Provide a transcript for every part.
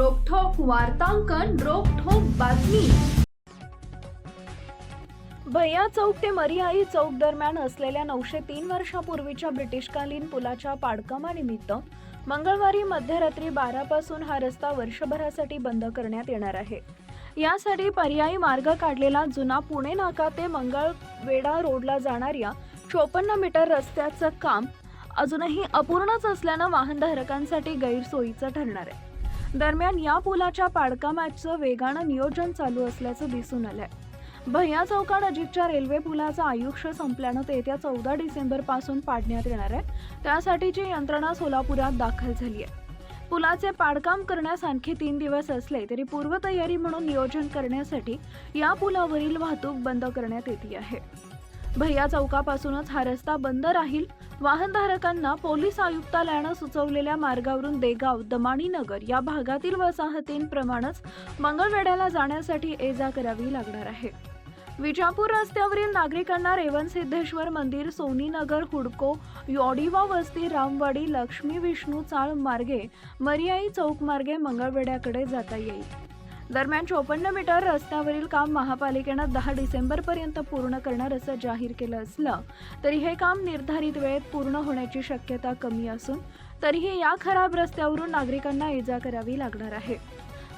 वार्तांकन रोखोक बातमी. भैया चौक ते मरियाई चौक दरम्यान असलेल्या नऊशे तीन वर्षापूर्वीच्या ब्रिटिशकालीन पुलाच्या पाडकामानिमित्त मंगळवारी मध्यरात्री बारापासून हा रस्ता वर्षभरासाठी बंद करण्यात येणार आहे. यासाठी पर्यायी मार्ग काढलेला जुना पुणे नाका ते मंगळवेढा रोडला जाणाऱ्या चोपन्न मीटर रस्त्याचं काम अजूनही अपूर्णच असल्यानं वाहनधारकांसाठी गैरसोयीचं ठरणार आहे. दरम्यान या पुलाच्या पाडकामाचं वेगानं नियोजन चालू असल्याचं दिसून आलंय. भैया चौकानजीकच्या रेल्वे पुलाचं आयुष्य संपल्यानं ते येत्या चौदा डिसेंबरपासून पाडण्यात येणार आहे. त्यासाठीची यंत्रणा सोलापुरात दाखल झाली आहे. पुलाचे पाडकाम करण्यास आणखी तीन दिवस असले तरी पूर्वतयारी म्हणून नियोजन करण्यासाठी या पुलावरील वाहतूक बंद करण्यात येते आहे. भैया चौकापासूनच हा रस्ता बंद राहील. वाहनधारकांना पोलीस आयुक्तालयानं सुचवलेल्या मार्गावरून देगाव दमाणी नगर या भागातील वसाहतींप्रमाणेच मंगळवेढ्याला जाण्यासाठी ये जा करावी लागणार आहे. विजापूर रस्त्यावरील नागरिकांना रेवणसिद्धेश्वर मंदिर सोनीनगर हुडको यॉडिवा वस्ती रामवाडी लक्ष्मी विष्णू चाळ मार्गे मरियाई चौक मार्गे मंगळवेड्याकडे जाता येईल. दरम्यान चोपन्न मीटर रस्त्यावरील काम महापालिकेनं दहा डिसेंबरपर्यंत पूर्ण करणार असं जाहीर केलं असलं तरी हे काम निर्धारित वेळेत पूर्ण होण्याची शक्यता कमी असून तरीही या खराब रस्त्यावरून नागरिकांना इजा करावी लागणार आहे.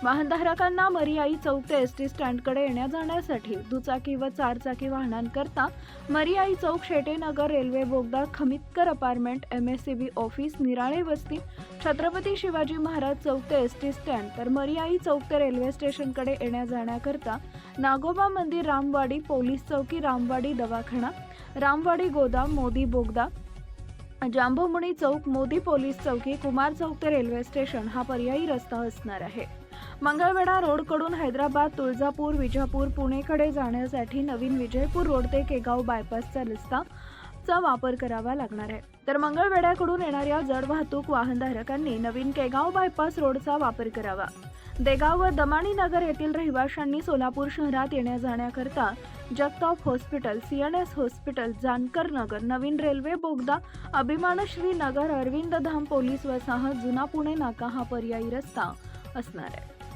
वाहनधारकांना मरियाई चौक ते एस टी स्टँडकडे येण्या जाण्यासाठी दुचाकी व चारचाकी वाहनांकरता मरियाई चौक शेटेनगर रेल्वे बोगदा Khamitkar apartment M S C B office Nirale वस्ती छत्रपती शिवाजी महाराज चौक ते एस टी स्टँड तर मरियाई चौक ते रेल्वे स्टेशनकडे येण्या जाण्याकरता नागोबा मंदिर रामवाडी पोलीस चौकी रामवाडी दवाखाना रामवाडी गोदाम मोदी बोगदा जांभूमुनी चौक मोदी पोलीस चौकी कुमार चौक ते रेल्वे स्टेशन हा पर्यायी रस्ता असणार आहे. मंगळवेढा रोडकडून हैदराबाद तुळजापूर विजापूर पुणेकडे जाण्यासाठी नवीन विजयपूर रोड ते केगाव बायपासचा रस्ता चा वापर करावा लागणार आहे. तर मंगळवेढ्याकडून येणाऱ्या जड वाहतूक वाहनधारकांनी नवीन केगाव बायपास रोडचा वापर करावा. देगाव व दमाणी नगर येथील रहिवाशांनी सोलापूर शहरात येण्या जाण्याकरता Jagtap hospital C N S hospital Jankar Nagar नवीन रेल्वे बोगदा अभिमानश्री नगर अरविंद धाम पोलीस वसाहत जुना पुणे नाका हा पर्यायी रस्ता असणार आहे.